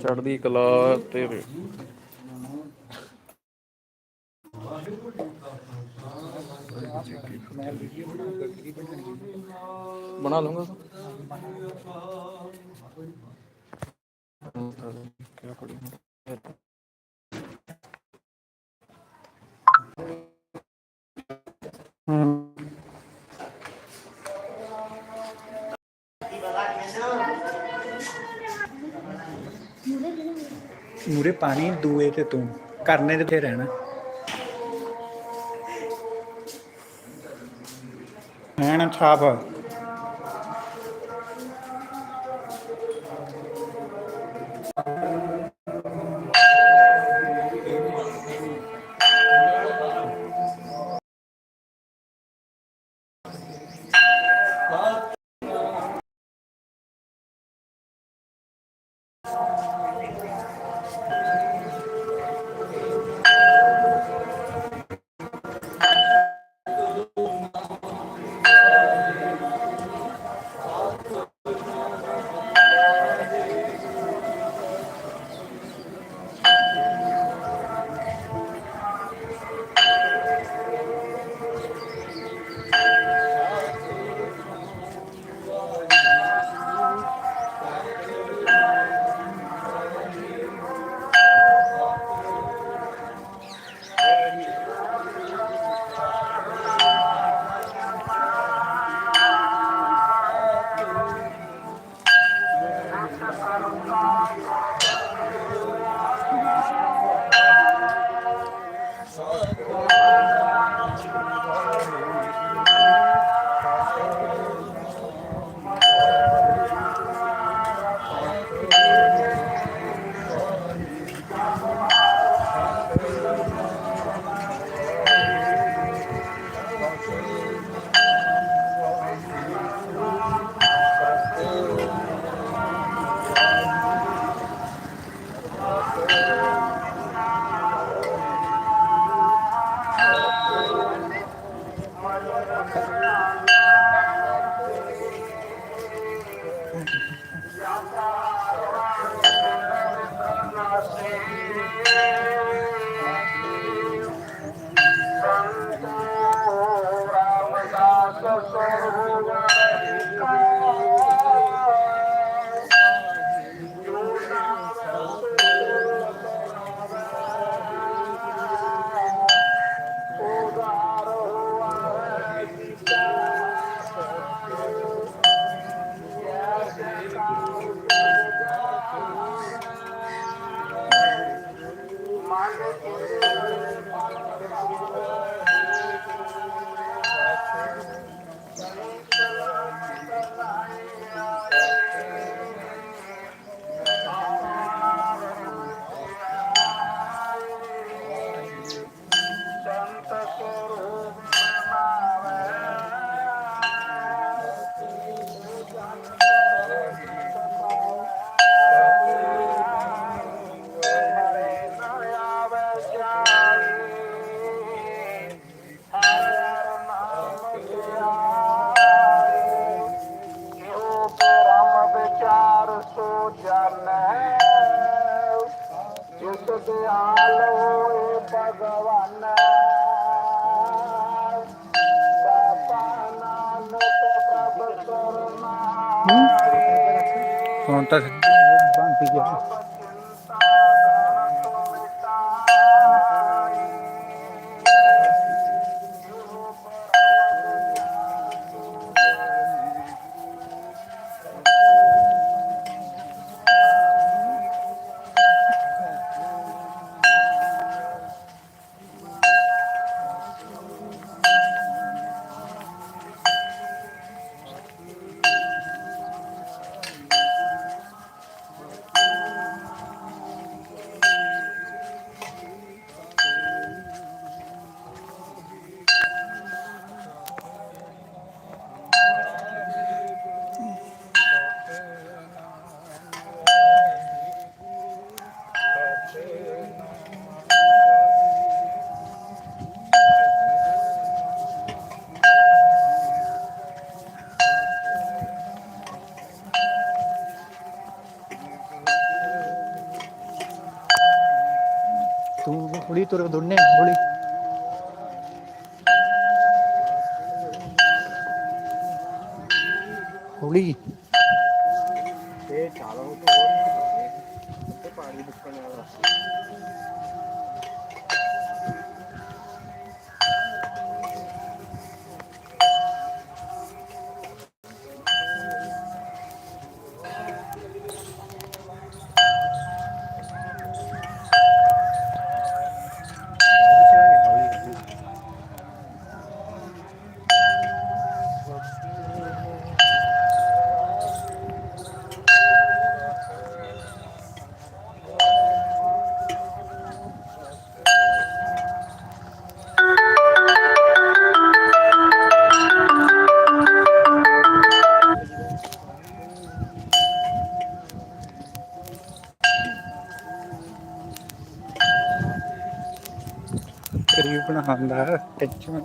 ਚੜ੍ਹਦੀ ਕਲਾ ਤੇ ਬਣਾ ਲੂੰਗਾ ਕਿਆ ਮੂਰੇ ਪਾਣੀ ਦੂਏ ਤੇ ਤੂੰ ਕਰਨੇ ਤੇ ਫੇਰ ਰਹਿਣਾ ਐਨ ਛਾਪ। Oh, ਹੁਣ ਤਾਂ ਬੰਦ ਗਿਆ ਹੌਲੀ ਤੁਰ ਦੋਨੇ ਹੌਲੀ ਹੌਲੀ 나 대충.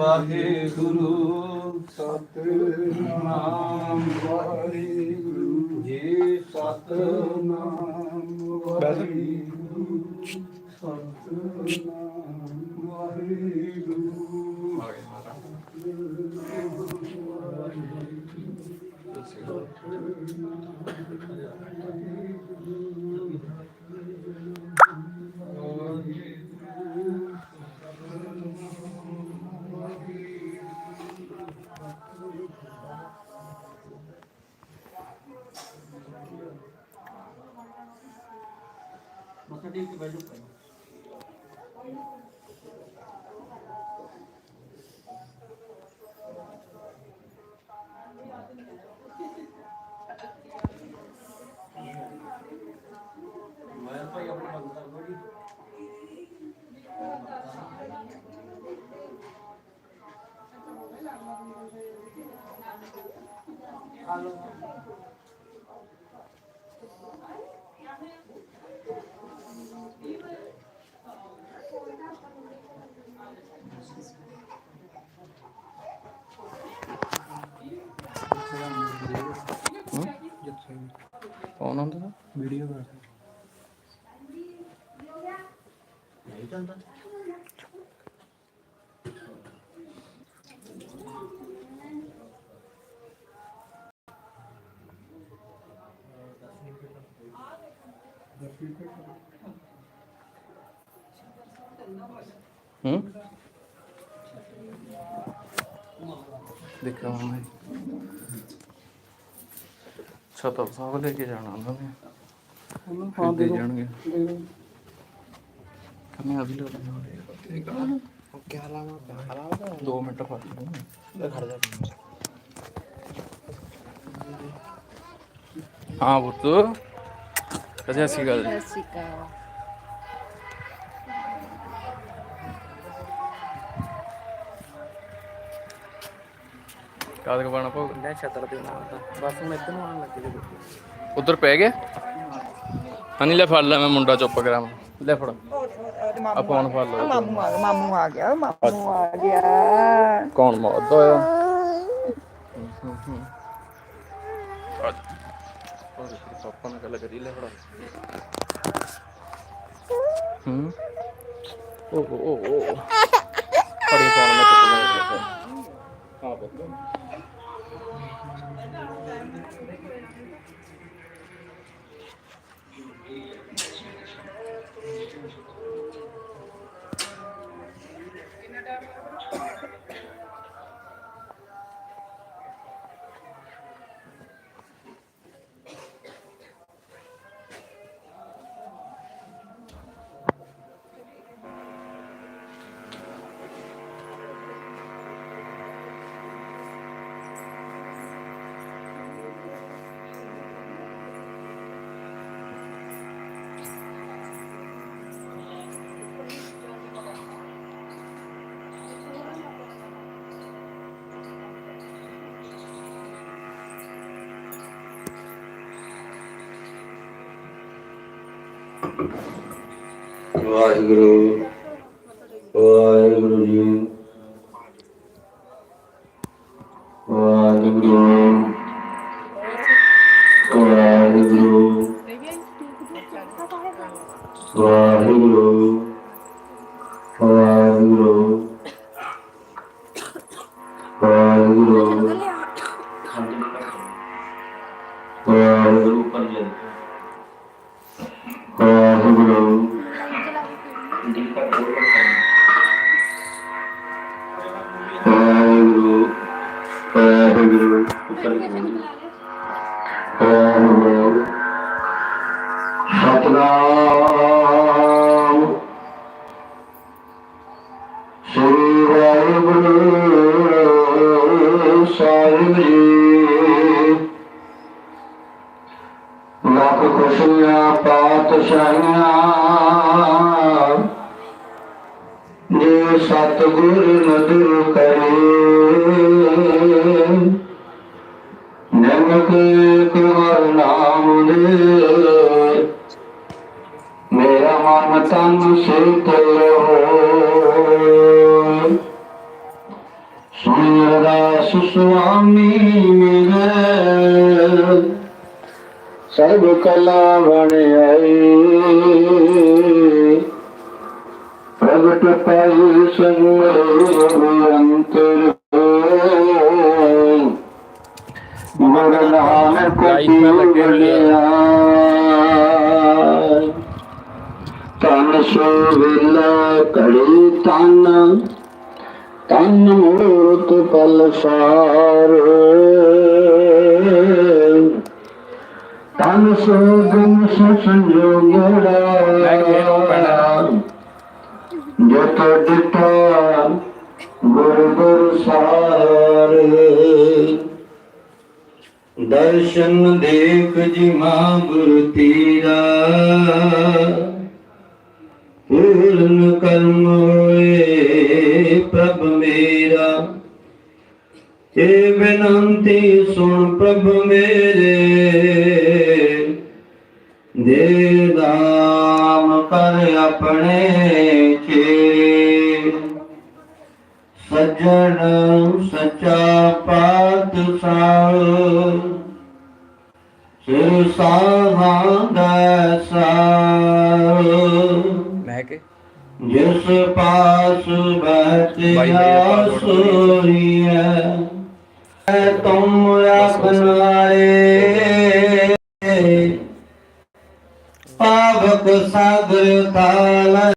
ਵਾਹਿਗੁਰੂ ਸਤਨਾਮ ਵਾਹਿਗੁਰੂ ਜੀ ਸਤਨਾਮ ਵਾਹਿਗੁਰੂ ਸਤਨਾਮ ਮੈਂ ਭਾਈ ਆਪਣਾ ਬੰਦ ਕਰ ਦੋ ਜੀ ਕੌਣ ਹੁੰਦਾ ਜਾਂਦਾ ਹੂੰ ਦੇਖਿਆ ਮੈਂ ਛਤਰ ਸਾਹਿਬ ਲੈ ਕੇ ਜਾਣਾ ਉਹਨਾਂ ਨੇ। ਉਹਨੂੰ ਦੇ ਜਾਣਗੇ। ਕੰਨੇ ਆ ਵੀ ਲੈ ਲੈਣਾ ਕੀ ਹਾਲਾਵਾ ਹਾਲਾਵਾ 2 ਮਿੰਟ ਫੜ ਲਓ ਖੜ ਜਾ ਹਾਂ ਪੁੱਤ ਕਦੇ ਕਬਾਣਾ ਭੋਗ ਲੈ ਛਤਰ ਦੇ ਨਾਲ ਦਾ ਬਸ ਮੈਂ ਇੱਧਰ ਨੂੰ ਆਉਣ ਲੱਗੇ ਜੀ ਉਧਰ ਪੈ ਗਿਆ ਹਨੀ ਲੈ ਫੜ ਲੈ ਮੈਂ ਮੁੰਡਾ ਚੁੱਪ ਕਰਾਂ ਲੈ ਫੜ ਮਾਮੂ ਆ ਫੋਨ ਫੜ ਆ ਲਓ ਮਾਮੂ ਆ ਗਿਆ ਮਾਮੂ ਆ ਗਿਆ ਮਾਮੂ ਆ ਗਿਆ ਕੌਣ ਮੌਤ ਹੋਇਆ ਪਾਪਾ ਨਾਲ ਗੱਲ ਕਰੀ ਲੈ ਫੜਾ ਹੂੰ ਓ ਓ ਓ ਓ ਪੜੀ ਫੋਨ ਮੈਂ ਚੁੱਕ ਲਿਆ ਹਾਂ ਬੱਤ ਵਾਹਿਗੁਰੂ ਵਾਹਿਗੁਰੂ ਜੀ। ਵਾਹਿਗੁਰੂ ਵਾਹਿਗੁਰੂ। ਵਾਹਿਗੁਰੂ ਵਾਹਿਗੁਰੂ। ਵਾਹਿਗੁਰੂ। ਵਾਹਿਗੁਰੂ। ਪੰਜਨ ਵਾਹਿਗੁਰੂ ਵਾਹਿਗੁਰੂ ਵਾਹਿਗੁਰੂ ਵਾਹਿਗੁਰੂ ਸਤਨਾਮ ਸ੍ਰੀ ਵਾਹਿਗੁਰੂ ਸਾਹਿਬ ਜੀ ਖੁਸ਼ੀਆਂ ਪਾਤਸ਼ਾਹੀਆਂ। ਜੇ ਸਤਿਗੁਰ ਨਦਰ ਕਰੇ ਨਮਕ ਕੁਮਾਰ ਨਾਮ ਦੇ, ਮੇਰਾ ਮਨ ਤਨ ਸ਼ੀਤਲ ਹੋਏ ਸੁਨਰਦਾਸ ਸੁਆਮੀ ਮਿਲੇ சர்வ கலாமணியை ప్రకటపై తనసు వెళ్ళ కడి తన్న తన్న మూర్తి పలసారు ਤਨ ਸੋ ਗੁਣ ਸੰਜੋਗੜਾ ਜਤ ਦਿੱਤਾ ਗੁਰ ਗੁਰ ਸਾਰੇ। ਦਰਸ਼ਨ ਦੇਖ ਜਿਮਾ ਗੁਰ ਤੀਰਾ। ਪੂਰਨ ਕਰਮ ਹੋਏ ਪ੍ਰਭ ਮੇਰਾ। ਏ ਬੇਨੰਤੀ ਸੁਣ ਪ੍ਰਭ ਮੇਰੇ। ਆਪਣੇ ਸੱਜਣ ਸੱਚਾ ਪਾਤਸ਼ਾਹ ਸਿਰ ਸਾਹਾਂ ਮੈਂ ਕਿ। ਜਿਸ ਪਾਸ ਤੁਮ ਆਪਨਾਏ सागर ताला